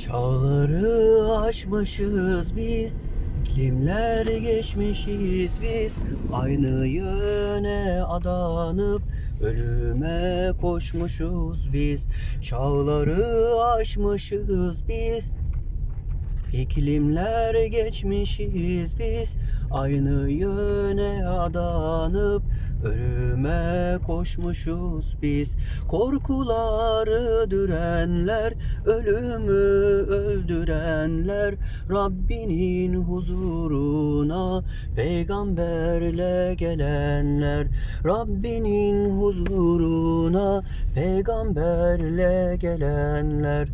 Çağları aşmışız biz iklimler geçmişiz biz? Aynı yöne adanıp Ölüme koşmuşuz biz. Çağları aşmışız biz İklimler geçmişiz biz. Aynı yöne adanıp Ölüme koşmuşuz biz. Korkuları dürenler Ölümü öldürenler. Rabbinin huzuruna Peygamberle gelenler. Rabbinin huzuruna Peygamberle gelenler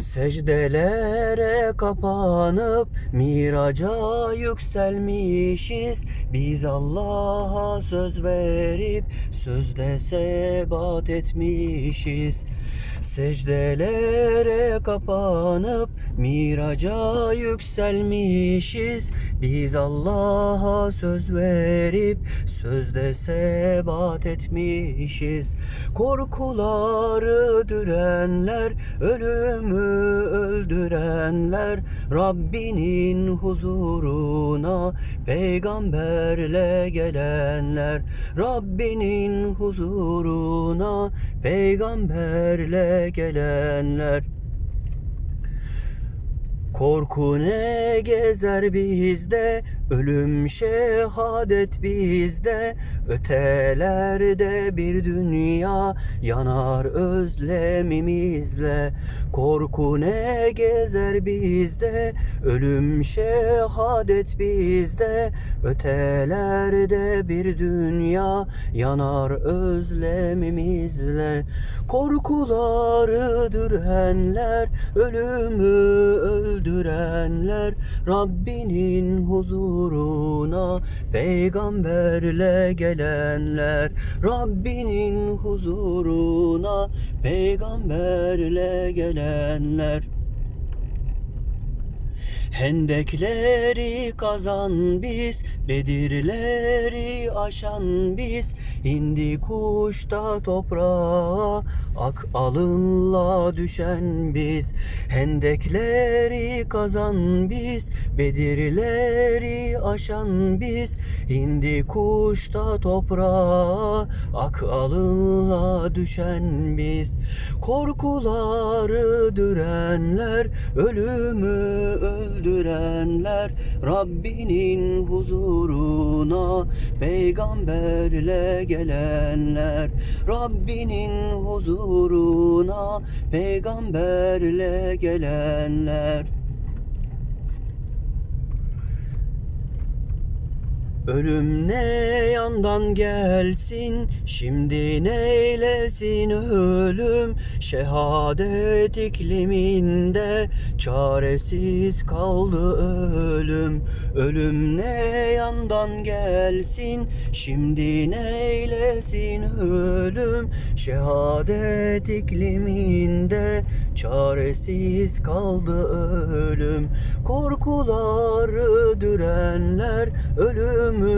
Secdelere kapanıp miraca yükselmişiz. Biz Allah'a söz verip sözde sebat etmişiz. Secdelere kapanıp miraca yükselmişiz. Biz Allah'a söz verip sözde sebat etmişiz. Korkuları dürenler ölümü öldürenler Rabbinin huzuruna peygamberle gelenler Rabbinin huzuruna peygamberle gelenler Korku ne gezer bizde, ölüm şehadet bizde, ötelerde bir dünya yanar özlemimizle. Korku ne gezer bizde, ölüm şehadet bizde, ötelerde bir dünya yanar özlemimizle. Korkuları dürenler, ölümü öldürenler Rabbinin huzuruna peygamberle gelenler. Rabbinin huzuruna peygamberle gelenler Hendekleri kazan biz, Bedirleri aşan biz, indi kuşta toprağa, ak alınla düşen biz. Hendekleri kazan biz, Bedirleri aşan biz, indi kuşta toprağa, ak alınla düşen biz. Korkuları dürenler, ölümü öldürenler Rabbinin huzuruna peygamberle gelenler Rabbinin huzuruna peygamberle gelenler Ölüm ne yandan gelsin, şimdi neylesin ölüm? Şehadet ikliminde çaresiz kaldı ölüm. Ölüm ne yandan gelsin, şimdi neylesin ölüm? Şehadet ikliminde çaresiz kaldı ölüm Korkuları dürenler, ölümü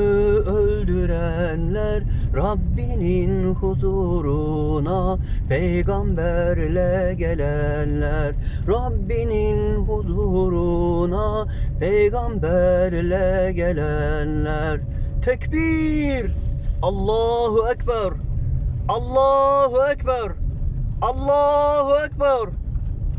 öldürenler Rabbinin huzuruna peygamberle gelenler Rabbinin huzuruna peygamberle gelenler Tekbir! Allahu Ekber! Allahu Ekber! Allahu Ekber!